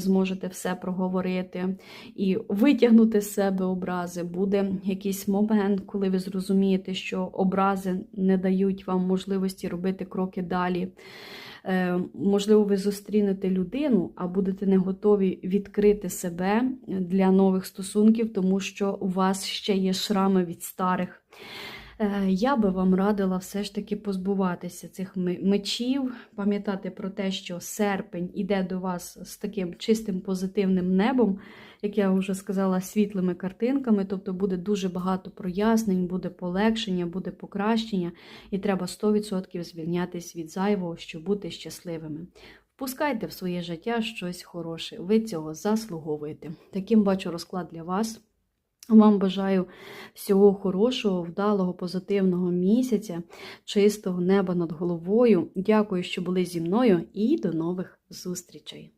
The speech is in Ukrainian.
зможете все проговорити і витягнути з себе образи. Буде якийсь момент, коли ви зрозумієте, що образи не дають вам можливості робити кроки далі. Е, Можливо, ви зустрінете людину, а будете не готові відкрити себе для нових стосунків, тому що у вас ще є шрами від старих. Е, Я би вам радила все ж таки позбуватися цих мечів, пам'ятати про те, що серпень іде до вас з таким чистим позитивним небом, як я вже сказала, світлими картинками. Тобто буде дуже багато прояснень, буде полегшення, буде покращення, і треба 100% звільнятись від зайвого, щоб бути щасливими. Впускайте в своє життя щось хороше. Ви цього заслуговуєте. Таким бачу розклад для вас. Вам бажаю всього хорошого, вдалого, позитивного місяця, чистого неба над головою. Дякую, що були зі мною, і до нових зустрічей!